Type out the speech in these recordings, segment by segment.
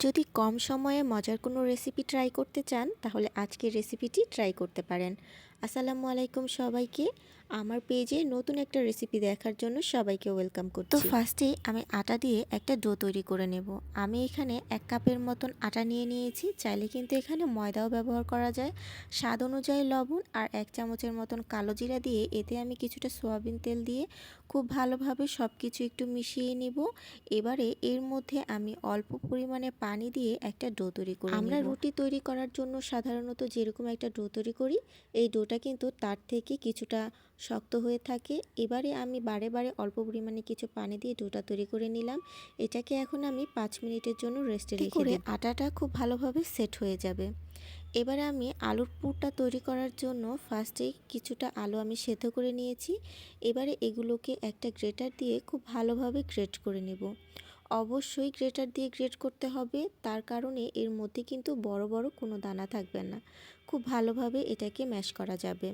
যদি কম সময়ে মজার কোনো রেসিপি ট্রাই করতে চান, তাহলে আজকের রেসিপিটি ট্রাই করতে পারেন। আসসালামু আলাইকুম সবাইকে। আমার পেজে নতুন একটা রেসিপি দেখার জন্য সবাইকে ওয়েলকাম করছি। তো ফার্স্টেই আমি আটা দিয়ে একটা ডো তৈরি করে নেব। আমি এখানে এক কাপের মতন আটা নিয়ে নিয়েছি। চাইলে কিন্তু এখানে ময়দাও ব্যবহার করা যায়। স্বাদ অনুযায়ী লবণ আর এক চামচের মতন কালো জিরা দিয়ে এতে আমি কিছুটা সোয়াবিন তেল দিয়ে খুব ভালোভাবে সব কিছু একটু মিশিয়ে নিব। এবারে এর মধ্যে আমি অল্প পরিমাণে পানি দিয়ে একটা ডো তৈরি করি আমরা রুটি তৈরি করার জন্য সাধারণত যেরকম একটা ডো তৈরি করি এই ডোটা কিন্তু তার থেকে কিছুটা শক্ত হয়ে থাকে। এবারে আমি বারে বারে অল্প পরিমাণে কিছু পানি দিয়ে ডোটা তৈরি করে নিলাম। এটাকে এখন আমি পাঁচ মিনিটের জন্য রেস্টে রেখে দিই আটাটা খুব ভালোভাবে সেট হয়ে যাবে। এবারে আমি আলুর পুরটা তৈরি করার জন্য ফার্স্টে কিছুটা আলু আমি সেদ্ধ করে নিয়েছি। এবারে এগুলোকে একটা গ্রেটার দিয়ে খুব ভালোভাবে গ্রেট করে নেব। অবশ্যই গ্রেটার দিয়ে গ্রেট করতে হবে। তার কারণে এর মধ্যে কিন্তু বড় বড় কোনো দানা থাকবে না। খুব ভালোভাবে এটাকে ম্যাশ করা যাবে।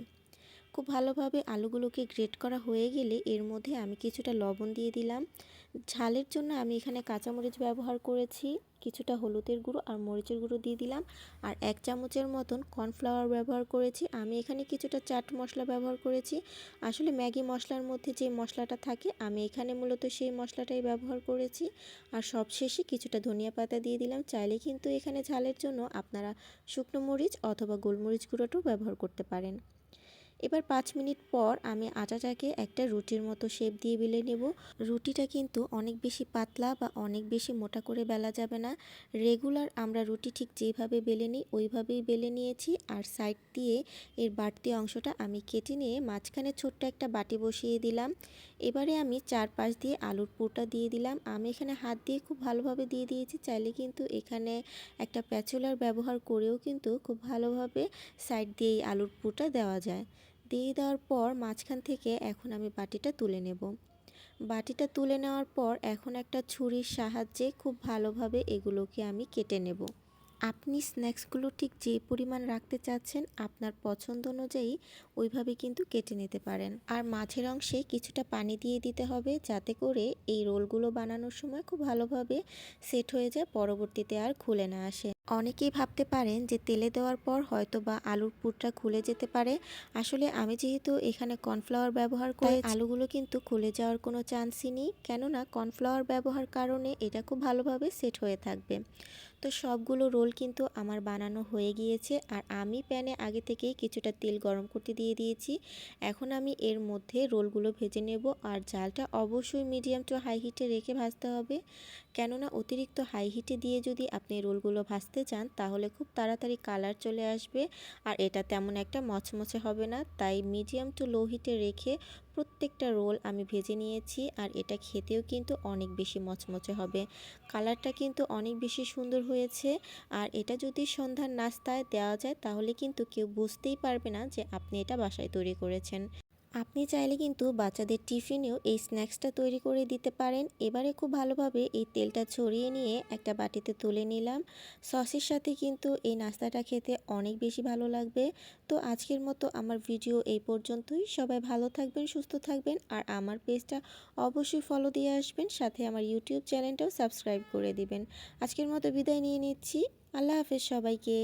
খুব ভালোভাবে আলুগুলোকে গ্রেট করা হয়ে গেলে এর মধ্যে আমি কিছুটা লবণ দিয়ে দিলাম। ঝালের জন্য আমি এখানে কাঁচামরিচ ব্যবহার করেছি, কিছুটা হলুদের গুঁড়ো আর মরিচের গুঁড়ো দিয়ে দিলাম। আর এক চামচের মতন কর্নফ্লাওয়ার ব্যবহার করেছি। আমি এখানে কিছুটা চাট মশলা ব্যবহার করেছি। আসলে ম্যাগি মশলার মধ্যে যে মশলাটা থাকে, আমি এখানে মূলত সেই মশলাটাই ব্যবহার করেছি। আর সবশেষে কিছুটা ধনিয়া পাতা দিয়ে দিলাম। চাইলে কিন্তু এখানে ঝালের জন্য আপনারা শুকনো মরিচ অথবা গোলমরিচ গুঁড়োটাও ব্যবহার করতে পারেন। এবার পাঁচ মিনিট পর আমি আটাটাকে একটা রুটির মতো শেপ দিয়ে বেলে নেব। রুটিটা কিন্তু অনেক বেশি পাতলা বা অনেক বেশি মোটা করে বেলা যাবে না। রেগুলার আমরা রুটি ঠিক যেভাবে বেলে নিই, ওইভাবেই বেলে নিয়েছি। আর সাইড দিয়ে এর বাড়তি অংশটা আমি কেটে নিয়ে মাঝখানে ছোট্ট একটা বাটি বসিয়ে দিলাম। এবারে আমি চার পাশ দিয়ে আলুর পুরটা দিয়ে দিলাম। আমি এখানে হাত দিয়ে খুব ভালোভাবে দিয়ে দিয়েছি। চাইলে কিন্তু এখানে একটা প্যাচুলার ব্যবহার করেও কিন্তু খুব ভালোভাবে সাইড দিয়ে আলুর পুরটা দেওয়া যায়। দিয়ে দেওয়ার পর মাঝখান থেকে এখন আমি বাটিটা তুলে নেব। বাটিটা তুলে নেওয়ার পর এখন একটা ছুরির সাহায্যে খুব ভালোভাবে এগুলোকে আমি কেটে নেব। আপনি স্ন্যাক্সগুলো ঠিক যে পরিমাণ রাখতে চাচ্ছেন আপনার পছন্দ অনুযায়ী ওইভাবে কিন্তু কেটে নিতে পারেন। আর মাঝের অংশে কিছুটা পানি দিয়ে দিতে হবে যাতে করে এই রোলগুলো বানানোর সময় খুব ভালোভাবে সেট হয়ে যায় পরবর্তীতে আর খুলে না আসে। অনেকেই ভাবতে পারেন যে তেলে দেওয়ার পর হয়তো বা আলুর পুরটা খুলে যেতে পারে। আসলে আমি যেহেতু এখানে কর্নফ্লাওয়ার ব্যবহার করি আলুগুলো কিন্তু খুলে যাওয়ার কোনো চান্সই নেই। কেননা কর্নফ্লাওয়ার ব্যবহার কারণে এটা খুব ভালোভাবে সেট হয়ে থাকবে। তো সবগুলো রোল কিন্তু আমার বানানো হয়ে গিয়েছে আর আমি প্যানে আগে থেকেই কিছুটা তেল গরম করতে দিয়ে দিয়েছি। এখন আমি এর মধ্যে রোলগুলো ভেজে নেব আর জালটা অবশ্যই মিডিয়াম টু হাই হিটে রেখে ভাজতে হবে। কেননা অতিরিক্ত হাই হিটে দিয়ে যদি আপনি রোলগুলো ভাজতে চান তাহলে খুব তাড়াতাড়ি কালার চলে আসবে আর এটা তেমন একটা মচমচে হবে না। তাই মিডিয়াম টু লো হিটে রেখে প্রত্যেকটা রোল আমি ভেজে নিয়েছি আর এটা খেতেও কিন্তু অনেক বেশি মচমচে হবে। কালারটা কিন্তু অনেক বেশি সুন্দর হয়েছে। আর এটা যদি সন্ধ্যার নাস্তায় দেওয়া যায়, তাহলে কিন্তু কেউ বুঝতেই পারবে না যে আপনি এটা বাসায় তৈরি করেছেন। আপনি চাইলে কিন্তু বাচ্চাদের টিফিনেও এই স্ন্যাক্সটা তৈরি করে দিতে পারেন। এবারে খুব ভালোভাবে এই তেলটা ছড়িয়ে নিয়ে একটা বাটিতে তুলে নিলাম। সসের সাথে কিন্তু এই নাস্তাটা খেতে অনেক বেশি ভালো লাগবে। তো আজকের মতো আমার ভিডিও এই পর্যন্তই। সবাই ভালো থাকবেন, সুস্থ থাকবেন আর আমার পেজটা অবশ্যই ফলো দিয়ে আসবেন। সাথে আমার ইউটিউব চ্যানেলটাও সাবস্ক্রাইব করে দিবেন। আজকের মতো বিদায় নিয়ে নিচ্ছি। আল্লাহ হাফেজ সবাইকে।